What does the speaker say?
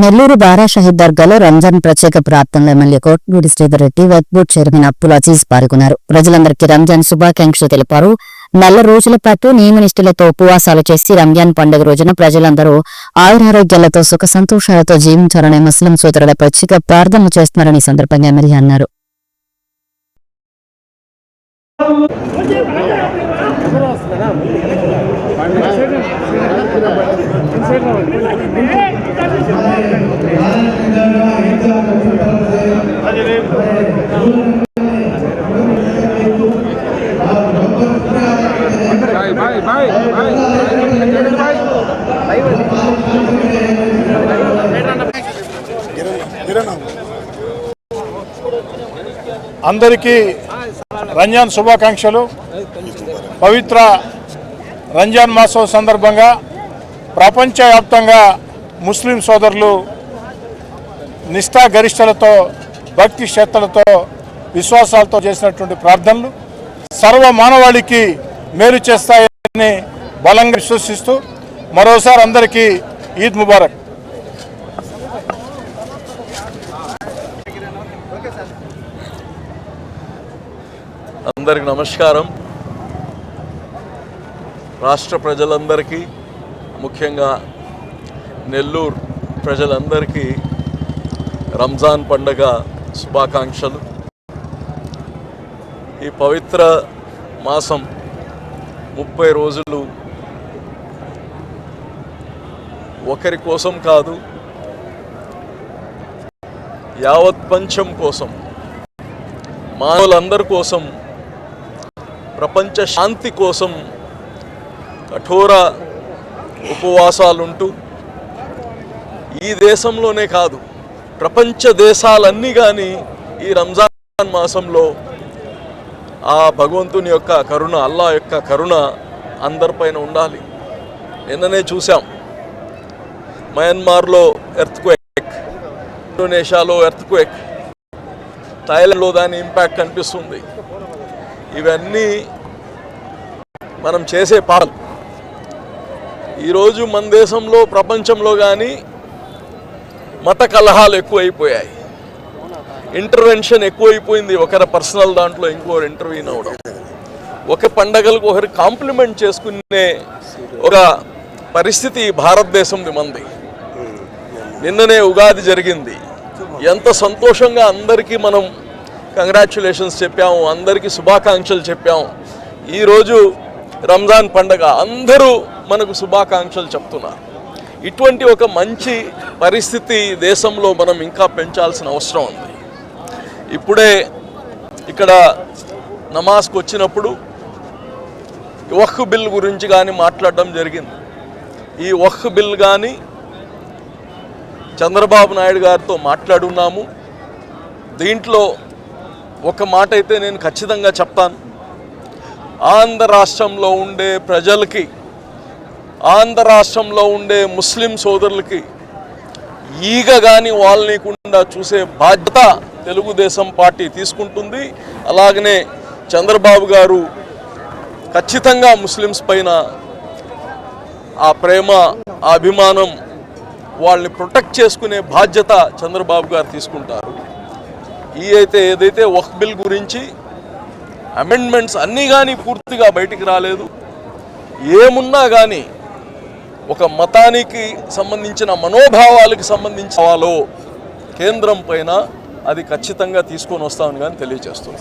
నెల్లూరు బారా షహీద్ దర్గాలో రంజాన్ ప్రత్యేక ప్రార్థనలు ఎమ్మెల్యే కోట్నూడి శ్రీధర్ రెడ్డి వర్క్ చైర్మన్ అప్పుల్ అజీజ్ పాల్గొన్నారు. ప్రజలందరికీ రంజాన్ శుభాకాంక్షలు తెలిపారు. నెల రోజుల పాటు నియమనిష్ఠులతో ఉపవాసాలు చేసి రంజాన్ పండుగ రోజున ప్రజలందరూ ఆయురారోగ్యాలతో సుఖ సంతోషాలతో జీవించాలని ముస్లిం సోదరుల ప్రత్యేక ప్రార్థనలు చేస్తున్నారని సందర్భంగా ఎమ్మెల్యే అన్నారు. అందరికీ రంజాన్ శుభాకాంక్షలు. పవిత్ర రంజాన్ మాసం సందర్భంగా ప్రపంచవ్యాప్తంగా ముస్లిం సోదరులు నిష్ఠా గరిష్టలతో భక్తి శ్రద్ధలతో విశ్వాసాలతో చేసినటువంటి ప్రార్థనలు సర్వ మానవాళికి మేలు చేస్తాయని బలంగా విశ్వసిస్తూ మరోసారి అందరికీ ఈద్ ముబారక్. అందరికి నమస్కారం. రాష్ట్ర ప్రజలందరికీ ముఖ్యంగా నెల్లూరు ప్రజలందరికీ రంజాన్ పండగ శుభాకాంక్షలు. ఈ పవిత్ర మాసం ముప్పై రోజులు ఒకరి కోసం కాదు యావత్ పంచం కోసం మానవులందరి కోసం ప్రపంచ శాంతి కోసం కఠోర ఉపవాసాలుంటూ ఈ దేశంలోనే కాదు ప్రపంచ దేశాలన్నీ కానీ ఈ రంజాన్ మాసంలో ఆ భగవంతుని యొక్క కరుణ అల్లా యొక్క కరుణ అందరిపైన ఉండాలి. నిన్ననే చూసాం మయన్మార్లో ఎర్త్క్వేక్ ఇండోనేషియాలో ఎర్త్క్వేక్ థాయిలాండ్లో దాని ఇంపాక్ట్ కనిపిస్తుంది. ఇవన్నీ మనం చేసే పాటలు ఈరోజు మన దేశంలో ప్రపంచంలో కానీ మత కలహాలు ఎక్కువైపోయాయి. ఇంటర్వెన్షన్ ఎక్కువైపోయింది. ఒకరి పర్సనల్ దాంట్లో ఇంకోరు ఇంటర్వ్యూన్ అవడం. ఒక పండగలకు ఒకరు కాంప్లిమెంట్ చేసుకునే ఒక పరిస్థితి భారతదేశంది మంది. నిన్ననే ఉగాది జరిగింది. ఎంత సంతోషంగా అందరికీ మనం కంగ్రాచులేషన్స్ చెప్పాము. అందరికీ శుభాకాంక్షలు చెప్పాము. ఈరోజు రంజాన్ పండగ అందరూ మనకు శుభాకాంక్షలు చెప్తున్నారు. ఇటువంటి ఒక మంచి పరిస్థితి దేశంలో మనం ఇంకా పెంచాల్సిన అవసరం ఉంది. ఇప్పుడే ఇక్కడ నమాజ్కి వచ్చినప్పుడు వహ్ బిల్ గురించి కానీ మాట్లాడడం జరిగింది. ఈ వహ్ బిల్ కానీ చంద్రబాబు నాయుడు గారితో మాట్లాడున్నాము. దీంట్లో ఒక మాట అయితే నేను ఖచ్చితంగా చెప్తాను. ఆంధ్ర రాష్ట్రంలో ఉండే ప్రజలకి ఆంధ్ర రాష్ట్రంలో ఉండే ముస్లిం సోదరులకి ఈగ కానీ వాళ్ళనికుండా చూసే బాధ్యత తెలుగుదేశం పార్టీ తీసుకుంటుంది. అలాగనే చంద్రబాబు గారు ఖచ్చితంగా ముస్లిమ్స్ పైన ఆ ప్రేమ ఆ అభిమానం వాళ్ళని ప్రొటెక్ట్ చేసుకునే బాధ్యత చంద్రబాబు గారు తీసుకుంటారు. ఈ అయితే ఏదైతే వక్ బిల్ గురించి అమెండ్మెంట్స్ అన్నీ కానీ పూర్తిగా బయటికి రాలేదు. ఏమున్నా కానీ ఒక మతానికి సంబంధించిన మనోభావాలకు సంబంధించిన కేంద్రం పైన అది ఖచ్చితంగా తీసుకొని వస్తామని కానీ తెలియజేస్తుంది